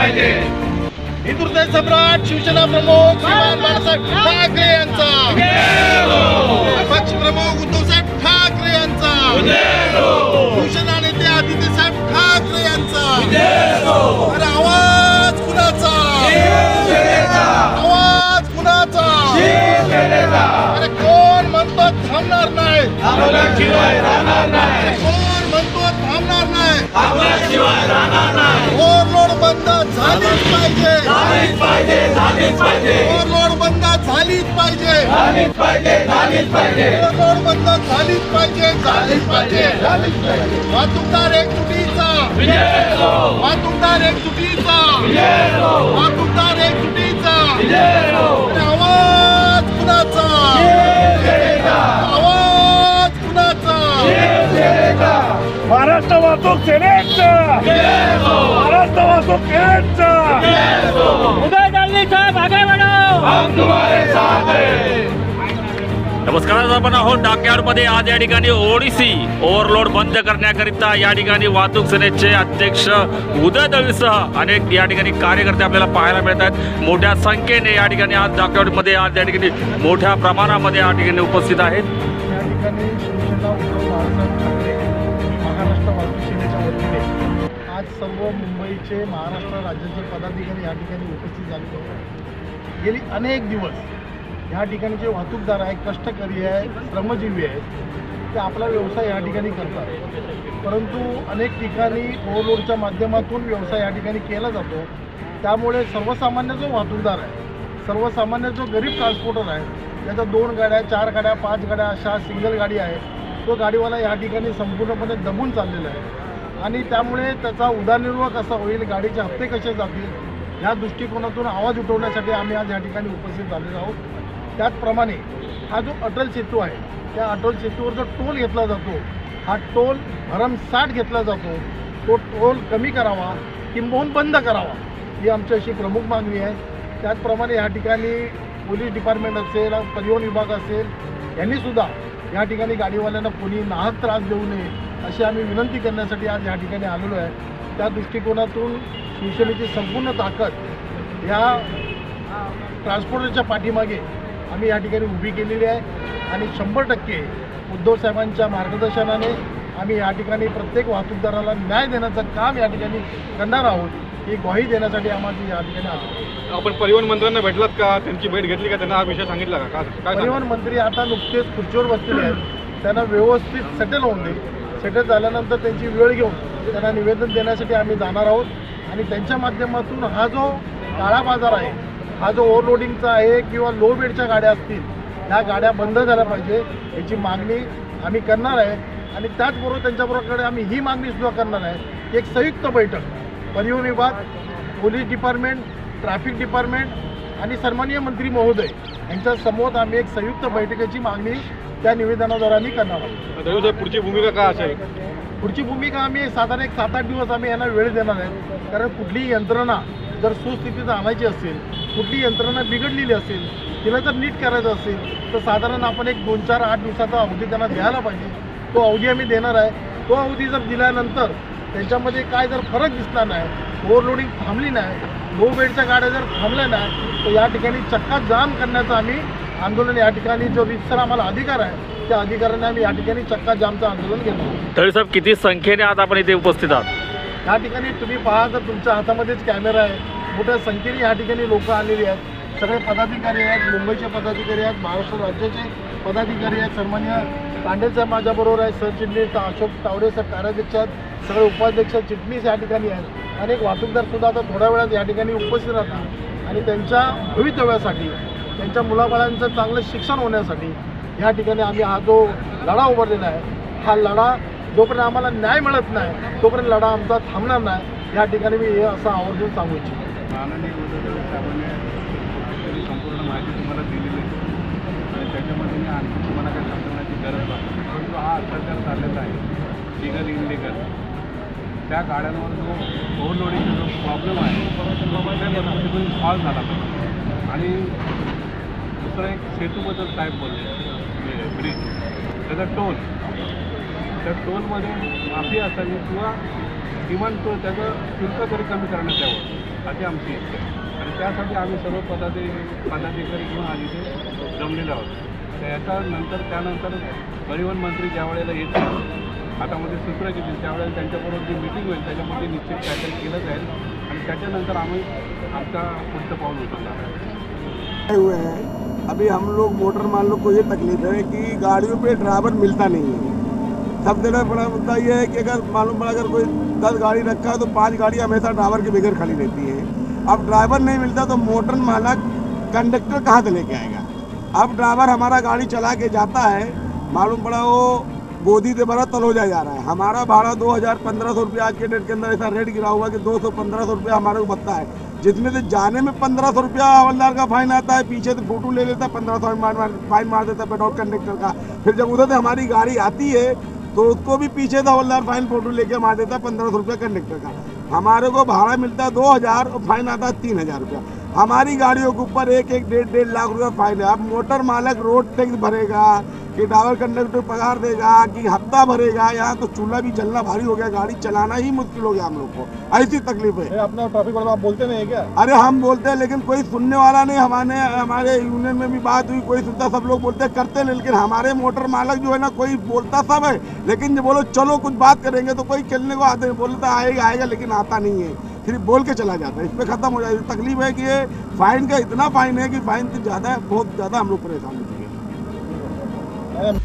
हिंदुत्व सम्राट शिवसेना प्रमुख श्रीमान बाळासाहेब ठाकरे यांचा. पक्ष प्रमुख उद्धवसाहेब ठाकरे यांचा. शिवसेना नेते आदित्यसाहेब ठाकरे यांचा. अरे आवाज कुणाचा? आवाज कुणाचा? अरे कोण म्हणतो थांबणार नाही? कोण थांबणार नाही. ओव्हरलोड बंद झालीच पाहिजे. ओव्हरलोड बंद झालीच पाहिजे. ओव्हरलोड बंद झालीच पाहिजे. झालीच पाहिजे. वाहतूकदार एक चुकीचा. वाहतूकदार एक चुकीचा. वाहतूकदार एक चुकीचा. वाहतूक सेनेचा महाराष्ट्र वाहतूक सेनेचा उदय दलनी साहेब आगे बढ़ो नमस्कार आपण आहोत डाकयार्डमध्ये आज या ठिकाणी ओडिसी ओव्हरलोड बंद करण्याकरिता या ठिकाणी वाहतूक सेनेचे अध्यक्ष उदय दळवीसह अनेक या ठिकाणी कार्यकर्ते आपल्याला पाहायला मिळत आहेत मोठ्या संख्येने या ठिकाणी आज डाकयार्डमध्ये आज या ठिकाणी मोठ्या प्रमाणामध्ये या ठिकाणी उपस्थित आहेत सर्व मुंबईचे महाराष्ट्र राज्याचे पदाधिकारी या ठिकाणी उपस्थित झाले होते. गेली अनेक दिवस या ठिकाणी जे वाहतूकदार आहे कष्टकरी आहे श्रमजीवी आहेत ते आपला व्यवसाय या ठिकाणी करतात. परंतु अनेक ठिकाणी ओव्हरलोडच्या माध्यमातून व्यवसाय या ठिकाणी केला जातो. त्यामुळे सर्वसामान्य जो वाहतूकदार आहे सर्वसामान्य जो गरीब ट्रान्सपोर्टर आहे त्याच्या दोन गाड्या चार गाड्या पाच गाड्या अशा सिंगल गाडी आहे तो गाडीवाला या ठिकाणी संपूर्णपणे दबून चाललेला आहे. आणि त्यामुळे त्याचा उदरनिर्वाह कसा होईल गाडीचे हप्ते कसे जातील या दृष्टिकोनातून आवाज उठवण्यासाठी आम्ही आज या ठिकाणी उपस्थित झालेलो आहोत. त्याचप्रमाणे हा जो अटल सेतू आहे त्या अटल सेतूवर जो टोल घेतला जातो हा टोल भरमसाठ घेतला जातो. तो टोल कमी करावा किंबहुन बंद करावा ही आमची अशी प्रमुख मागणी आहे. त्याचप्रमाणे या ठिकाणी पोलीस डिपार्टमेंट असेल परिवहन विभाग असेल यांनीसुद्धा या ठिकाणी गाडीवाल्यांना कोणी नाहक त्रास देऊ नये अशी आम्ही विनंती करण्यासाठी आज या ठिकाणी आलेलो आहे. त्या दृष्टिकोनातून शिवसेनेची संपूर्ण ताकद या ट्रान्सपोर्टरच्या पाठीमागे आम्ही या ठिकाणी उभी केलेली आहे. आणि शंभर टक्के उद्धव साहेबांच्या मार्गदर्शनाने आम्ही या ठिकाणी प्रत्येक वाहतूकदाराला न्याय देण्याचं काम या ठिकाणी करणार आहोत. ही ग्वाही देण्यासाठी आम्हाला या ठिकाणी आलो. आपण परिवहन मंत्र्यांना भेटलात का? त्यांची भेट घेतली का? त्यांना हा विषय सांगितला का? परिवहन? मंत्री आता नुकतेच खुर्चीवर बसलेले आहेत. त्यांना व्यवस्थित सेटल होऊन दे. सेटल झाल्यानंतर त्यांची वेळ घेऊन त्यांना निवेदन देण्यासाठी आम्ही जाणार आहोत. आणि त्यांच्या माध्यमातून हा जो काळा बाजार आहे हा जो ओव्हरलोडिंगचा आहे किंवा लो बेडच्या गाड्या असतील ह्या गाड्या बंद झाल्या पाहिजे याची मागणी आम्ही करणार आहे. आणि त्याचबरोबर त्यांच्याबरोबर आम्ही ही मागणी सुद्धा करणार आहे की एक संयुक्त बैठक परिवहन विभाग पोलीस डिपार्टमेंट ट्रॅफिक डिपार्टमेंट आणि सन्माननीय मंत्री महोदय यांच्या समोर आम्ही एक संयुक्त बैठकीची मागणी त्या निवेदनाद्वारे आम्ही करणार आहोत. पुढची भूमिका काय असेल? पुढची भूमिका आम्ही साधारण एक सात आठ दिवस आम्ही यांना वेळ देणार आहे. कारण कुठलीही यंत्रणा जर सुस्थितीत आणायची असेल कुठली यंत्रणा बिघडलेली असेल तिला जर नीट करायचं असेल तर साधारण आपण एक दोन चार आठ दिवसाचा अवधी त्यांना द्यायला पाहिजे. तो अवधी आम्ही देणार आहे. तो अवधी जर दिल्यानंतर त्यांच्यामध्ये काय जर फरक दिसला नाही ओव्हरलोडिंग थांबली नाही लो बेडच्या गाड्या जर थांबल्या नाही तर या ठिकाणी चक्का जाम करण्याचं आम्ही आंदोलन या ठिकाणी जो रितसर आम्हाला अधिकार आहे त्या अधिकाराने आम्ही या ठिकाणी चक्का जामचं आंदोलन केलं. तळी साहेब किती संख्येने आज आपण इथे उपस्थित आहात? या ठिकाणी तुम्ही पहा तर तुमच्या हातामध्येच कॅमेरा आहे मोठ्या संख्येने या ठिकाणी लोक आलेली आहेत. सगळे पदाधिकारी आहेत मुंबईचे पदाधिकारी आहेत महाराष्ट्र राज्याचे पदाधिकारी आहेत सन्मान्य तांडेसाहेब माझ्याबरोबर आहे सरचिटणीस अशोक तावडे सर कार्याध्यक्ष आहेत सगळे उपाध्यक्ष चिटणीस या ठिकाणी आहेत. अनेक वाहतूकदार सुद्धा आता थोड्या वेळात या ठिकाणी उपस्थित राहतात. आणि त्यांच्या भवितव्यासाठी त्यांच्या मुलाबाळांचं चांगलं शिक्षण होण्यासाठी या ठिकाणी आम्ही हा जो लढा उभारलेला आहे हा लढा जोपर्यंत आम्हाला न्याय मिळत नाही तोपर्यंत लढा आमचा थांबणार नाही. या ठिकाणी मी हे असं आवर्जून सांगू इच्छितो. माननीय संपूर्ण माहिती तुम्हाला दिलेली आहे. त्याच्यामध्ये मी आणखी तुम्हाला काही समजण्याची गरज नाही. परंतु हा अत्याचार झालेला आहे. लिगल इनलिगल त्या गाड्यांवर जो ओव्हरलोडिंगचा जो प्रॉब्लेम आहे तो पद्धतीने सॉल्व झाला पाहिजे. आणि दुसरं एक सेतूबद्दल साहेब बोलले ब्रिज त्याचा टोल त्या टोलमध्ये माफी असावी किंवा किमान तो त्याचं शुल्क तरी कमी करण्यात यावं अशी आमची इच्छा आहे. आणि त्यासाठी आम्ही सर्व पदाधिकारी पदाधिकारी किंवा आधी ते जमलेले आहोत. तर त्यानंतर परिवहन मंत्री ज्या वेळेला येतील हातामध्ये सूत्र घेतील, त्यावेळेला त्यांच्याबरोबर जी मिटिंग होईल, त्याच्यामध्ये निश्चित काहीतरी केलं जाईल. आणि त्याच्यानंतर आम्ही आमचा पुढचं पाऊल उचलणार हुए हैं अभी हम लोग मोटर मान लो को ये तकलीफ़ है कि गाड़ियों पे ड्राइवर मिलता नहीं है। सब जगह बड़ा मुद्दा ये है कि अगर मालूम पड़ा, अगर कोई दस गाड़ी रखा है तो पाँच गाड़ी हमेशा ड्राइवर के बगैर खड़ी रहती है। अब ड्राइवर नहीं मिलता तो मोटर मालक कंडक्टर कहाँ से लेके आएगा? अब ड्राइवर हमारा गाड़ी चला के जाता है, मालूम पड़ा वो गोदी से बड़ा तलोजा जा रहा है। हमारा भाड़ा दो हज़ार पंद्रह सौ रुपये आज के डेट के अंदर ऐसा रेट गिरा हुआ कि दो सौ पंद्रह सौ रुपया हमारे को बनता है। जिसमें से जाने में पंद्रह सौ रुपया हवलदार का फाइन आता है, पीछे से फ़ोटो ले लेता है, पंद्रह सौ फाइन मार देता है पेट्रोल कंडक्टर का। फिर जब उधर से हमारी गाड़ी आती है तो उसको भी पीछे से हवलदार फाइन फ़ोटो लेके मार देता है, पंद्रह सौ रुपया कंडक्टर का। हमारे को भाड़ा मिलता है दो हज़ार और फाइन आता है तीन हज़ार रुपया। हमारी गाड़ियों के ऊपर एक एक डेढ़ डेढ़ लाख रुपया फाइन है। अब मोटर मालक रोड टैक्स भरेगा कि ड्राइवर कंडक्टर पगार देगा कि हफ़्ता भरेगा यहाँ तो चूल्हा भी जलना भारी हो गया गाड़ी चलाना ही मुश्किल हो गया हम लोग को। ऐसी तकलीफ़ है। अपना ट्रॉफिक वाला आप बोलते नहीं है क्या? अरे हम बोलते हैं लेकिन कोई सुनने वाला नहीं हमारे हमारे यूनियन में भी बात हुई कोई सुनता सब लोग बोलते करते नहीं लेकिन हमारे मोटर मालक जो है ना कोई बोलता सब है। लेकिन जब बोलो चलो कुछ बात करेंगे तो कोई खेलने को आते बोलता आएगा आएगा लेकिन आता नहीं है। फिर बोल के चला जाता है। इसमें खत्म हो जाए। तकलीफ है कि ये फाइन का इतना फाइन है कि फाइन तो ज़्यादा है बहुत ज़्यादा हम लोग परेशान होते हैं।